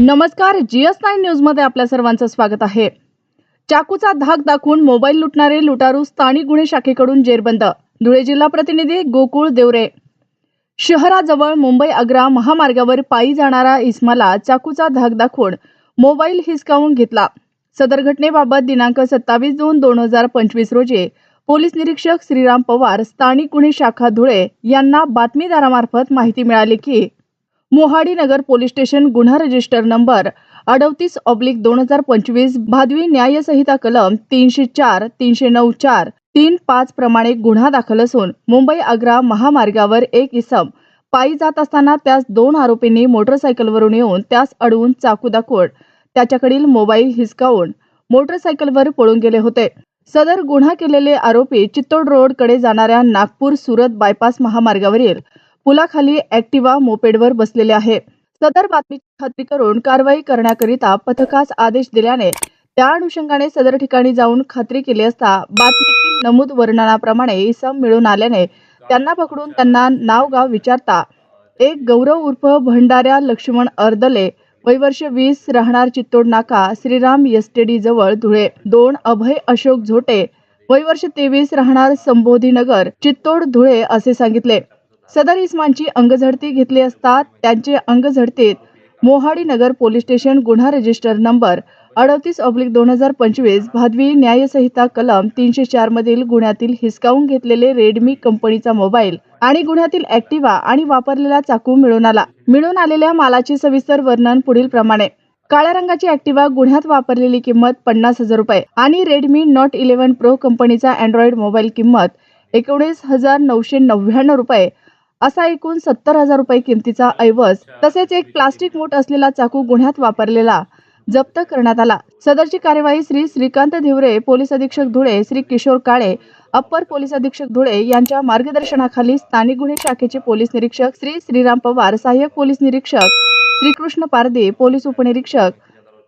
नमस्कार G S nine न्यूजमध्ये आपल्या सर्वांचं स्वागत आहे. चाकूचा धाक दाखवून मोबाईल लुटणारे लुटारू स्थानिक गुन्हे शाखेकडून जेरबंद. धुळे जिल्हा प्रतिनिधी गोकुळ देवरे. शहराजवळ मुंबई आग्रा महामार्गावर पायी जाणारा इस्माला चाकूचा धाक दाखवून मोबाईल हिसकावून घेतला. सदर घटनेबाबत दिनांक सत्तावीस दोन दोन हजार पंचवीस रोजी पोलीस निरीक्षक श्रीराम पवार स्थानिक गुन्हे शाखा धुळे यांना बातमीदारामार्फत माहिती मिळाली की मोहाडी नगर पोलीस स्टेशन गुन्हा रजिस्टर नंबर अडतीस ऑब्लिक दोन हजार पंचवीस भादवी न्यायसंहिता कलम तीनशे चार तीनशे नऊ चार तीन पाच प्रमाणे गुन्हा दाखल असून मुंबई आग्रा महामार्गावर एक इसम. पायी जात असताना त्यास दोन आरोपींनी मोटरसायकलवरून येऊन त्यास अडवून चाकू दाखवून त्याच्याकडील मोबाईल हिसकावून मोटरसायकलवर पळून गेले होते. सदर गुन्हा केलेले आरोपी चित्तोड रोडकडे जाणाऱ्या नागपूर सुरत बायपास महामार्गावरील पुलाखाली ऍक्टिवा मोपेडवर बसलेले आहे. सदर बातमीची खात्री करून कारवाई करण्याकरिता पथकास आदेश दिल्याने त्या अनुषंगाने सदर ठिकाणी जाऊन खात्री केली असता बातमीतील नमूद वर्णनाप्रमाणे इसम मिळून आल्याने त्यांना पकडून त्यांना नाव गाव विचारता एक गौरव उर्फ भंडाऱ्या लक्ष्मण अर्दले वय वर्ष वीस राहणार चित्तोड नाका श्रीराम एसटीडी जवळ धुळे दोन अभय अशोक झोटे वैवर्ष तेवीस राहणार संबोधीनगर चित्तोड धुळे असे सांगितले. सदर इस्मानची अंगझडती घेतली असता त्यांचे अंगझडतेत मोहाडी नगर पोलीस स्टेशन गुन्हा रजिस्टर नंबर अडतीस ऑब्लिक दोन हजार पंचवीस भादवी न्यायसंहिता कलम तीनशे चार मधील गुन्ह्यातील हिसकावून घेतलेले रेडमी कंपनीचा मोबाईल आणि गुन्ह्यातील ऍक्टिवा आणि वापरलेला चाकू मिळून आला. मिळून आलेल्या मालाचे सविस्तर वर्णन पुढील प्रमाणे. काळ्या रंगाची ऍक्टिवा गुन्ह्यात वापरलेली किंमत पन्नास हजार रुपये आणि रेडमी नॉट इलेव्हन प्रो कंपनीचा अँड्रॉइड मोबाईल किंमत एकोणीस हजार नऊशे नव्याण्णव रुपये असा एकूण सत्तर हजार रुपये किमतीचा ऐवज तसेच एक प्लास्टिक मूठ असलेला चाकू गुन्ह्यात वापरलेला जप्त करण्यात आला. सदरची कार्यवाही श्री श्रीकांत धिवरे पोलीस अधीक्षक धुळे श्री किशोर काळे अप्पर पोलीस अधीक्षक धुळे यांच्या मार्गदर्शनाखाली स्थानिक गुन्हे शाखेचे पोलीस निरीक्षक श्री श्रीराम पवार सहाय्यक पोलीस निरीक्षक श्रीकृष्ण पारदे पोलीस उपनिरीक्षक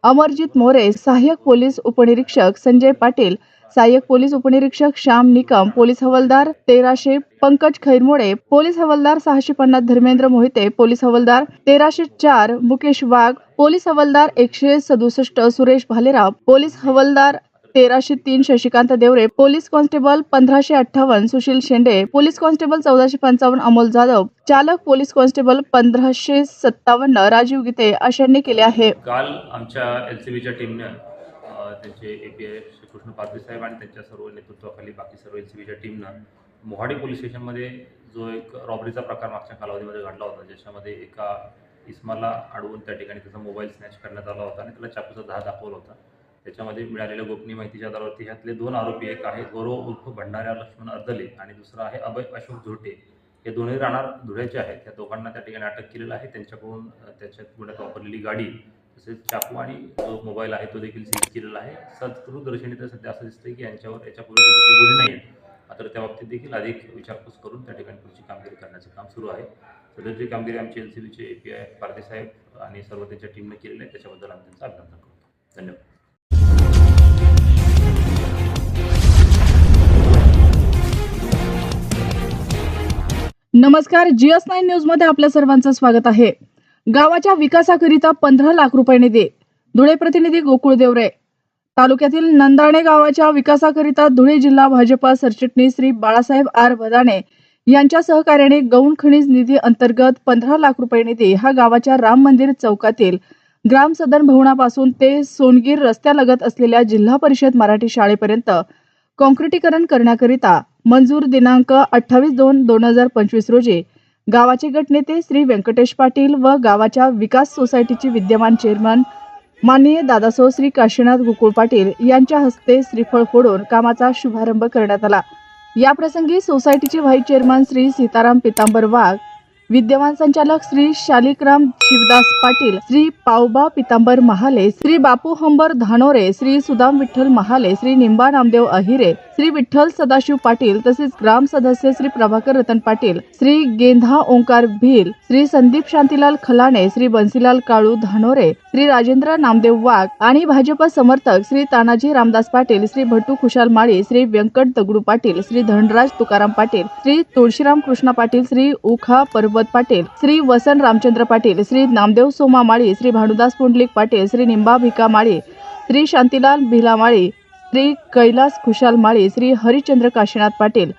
अमरजित मोरे सहाय्यक पोलीस उपनिरीक्षक संजय पाटील सहाय्यक पोलीस उपनिरीक्षक श्याम निकम पोलीस हवालदार तेराशे पंकज खैरमोडे पोलीस हवालदार सहाशे पन्नास धर्मेंद्र मोहिते पोलीस हवालदार तेराशे चार मुकेश वाघ पोलीस हवालदार एकशे सदुसष्ट सुरेश भालेराव पोलीस हवालदार तेराशे तीन शशिकांत देवरे पोलीस कॉन्स्टेबल पंधराशे अठ्ठावन्न सुशील शेंडे पोलीस कॉन्स्टेबल चौदाशे पंचावन्न अमोल जाधव चालक पोलीस कॉन्स्टेबल पंधराशे सत्तावन्न राजीव गीते अशांनी केले आहे. काल आमच्या एलसीबीच्या टीमने त्यांचे A P I Shrikrishna Pardhi साहेब आणि त्यांच्या सर्व नेतृत्वाखाली बाकी सर्व एन सी बीच्या टीमनं मोहाडी पोलीस स्टेशनमध्ये जो एक रॉबरीचा प्रकार मागच्या कालावधीमध्ये घडला होता ज्याच्यामध्ये एका इस्माला अडवून त्या ठिकाणी त्याचा मोबाईल स्नॅच करण्यात आला होता आणि त्याला चाकूचा दहा दाखवला होता. त्याच्यामध्ये मिळालेल्या गोपनीय माहितीच्या आधारावरती ह्यातले दोन आरोपी एक आहे गौरव उर्फ भंडाऱ्या लक्ष्मण अर्दले आणि दुसरा आहे अभय अशोक झोटे. हे दोन्ही राहणार धुळ्याचे आहेत. त्या दोघांना त्या ठिकाणी अटक केलेलं आहे. त्यांच्याकडून त्याच्या त्याच्यात गुन्ह्यात वापरलेली गाडी तसेच चाकू आणि जो मोबाईल आहे तो देखील सीज केलेला आहे. सत्कृदर्शनी तर सध्या असं दिसतंय की यांच्यावर याच्यापूर्वी गुन्हे नाही आहेत मात्र त्या बाबतीत देखील अधिक विचारपूस करून त्या ठिकाणी पुढची कामगिरी करण्याचं काम सुरू आहे. सदरची कामगिरी आमची एल सी बीचे ए पी आय पारदे साहेब आणि सर्व त्यांच्या टीमने केलेली आहे त्याच्याबद्दल आम्ही त्यांचं अभिनंदन करतो. धन्यवाद. नमस्कार जीएस नाईन न्यूजमध्ये आपल्या सर्वांचं स्वागत आहे. गावाच्या विकासाकरिता पंधरा लाख रुपये निधी धुळे प्रतिनिधी गोकुळ देवरे. तालुक्यातील नंदाणे गावाच्या विकासाकरिता धुळे जिल्हा भाजपा सरचिटणीस श्री बाळासाहेब आर भदाणे यांच्या सहकार्याने गौण खनिज निधी अंतर्गत पंधरा लाख रुपये निधी हा गावाच्या राम मंदिर चौकातील ग्राम सदन भवनापासून ते सोनगीर रस्त्यालगत असलेल्या जिल्हा परिषद मराठी शाळेपर्यंत कॉन्क्रिटीकरण करण्याकरिता मंजूर दिनांक अठ्ठावीस दोन दोन हजार पंचवीस रोजी गावाचे गटनेते श्री व्यंकटेश पाटील व गावाच्या विकास सोसायटीचे विद्यमान चेअरमन माननीय दादासो श्री काशीनाथ गोकुळ पाटील यांच्या हस्ते श्रीफळ फोडून कामाचा शुभारंभ करण्यात आला. याप्रसंगी सोसायटीचे व्हाईस चेअरमन श्री सीताराम पितांबर वाघ विद्यमान संचालक श्री शालिकराम शिवदास पाटील श्री पावबा पितांबर महाले श्री बापू हंबर धानोरे श्री सुदाम विठ्ठल महाले श्री निंबा नामदेव अहिरे श्री विठ्ठल सदाशिव पाटील तसेच ग्राम सदस्य श्री प्रभाकर रतन पाटील श्री गेंधा ओंकार भील श्री संदीप शांतीलाल खलाणे श्री बन्सीलाल काळू धानोरे श्री राजेंद्र नामदेव वाघ आणि भाजप समर्थक श्री तानाजी रामदास पाटील श्री भट्टू खुशाल माळी श्री व्यंकट दगडू पाटील श्री धनराज तुकाराम पाटील श्री तुळशीराम कृष्णा पाटील श्री उखा पर्वत पाटील श्री वसन रामचंद्र पाटील श्री नामदेव सोमा माळी श्री भानुदास पुंडलिक पाटील श्री निंबा भिका माळी श्री शांतीलाल भिला माळी श्री कैलास खुशाल माळी श्री हरिचंद्र काशीनाथ पाटील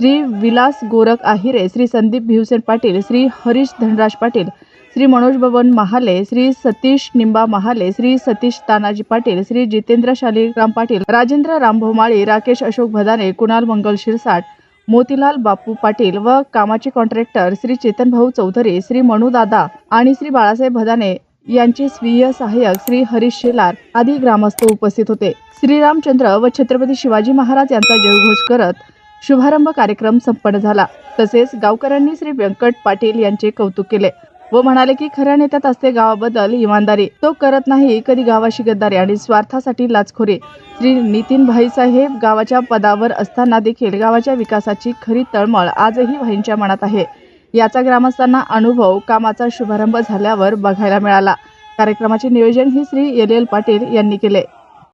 श्री विलास गोरख आहिरे श्री संदीप भिवसेन पाटील श्री हरीश धनराज पाटील श्री मनोज बबन महाले श्री सतीश निंबा महाले श्री सतीश तानाजी पाटील श्री जितेंद्र शालिग्राम पाटील राजेंद्र रामभाऊ माळी राकेश अशोक भदाने कुणाल मंगल शिरसाट मोतीलाल बापू पाटील व कामाचे कॉन्ट्रॅक्टर श्री चेतन भाऊ चौधरी श्री मनुदादा आणि श्री बाळासाहेब भदाने यांचे स्वीय सहाय्यक श्री हरीश शेलार आदी ग्रामस्थ उपस्थित होते. श्रीरामचंद्र व छत्रपती शिवाजी महाराज यांचा जयघोष करत शुभारंभ कार्यक्रम संपन्न झाला. तसेच गावकऱ्यांनी श्री व्यंकट पाटील यांचे कौतुक केले व म्हणाले की खऱ्या नेत्यात असते गावाबद्दल इमानदारी. तो करत नाही कधी गावाशी गद्दारी आणि स्वार्थासाठी लाचखोरी. श्री नितीन भाई साहेब गावाच्या पदावर असताना देखील गावाच्या विकासाची खरी तळमळ आजही भाईंच्या मनात आहे. याचा ग्रामस्थांना अनुभव कामाचा शुभारंभ झाल्यावर बघायला मिळाला. कार्यक्रमाचे नियोजन ही श्री एल एल पाटील यांनी केले.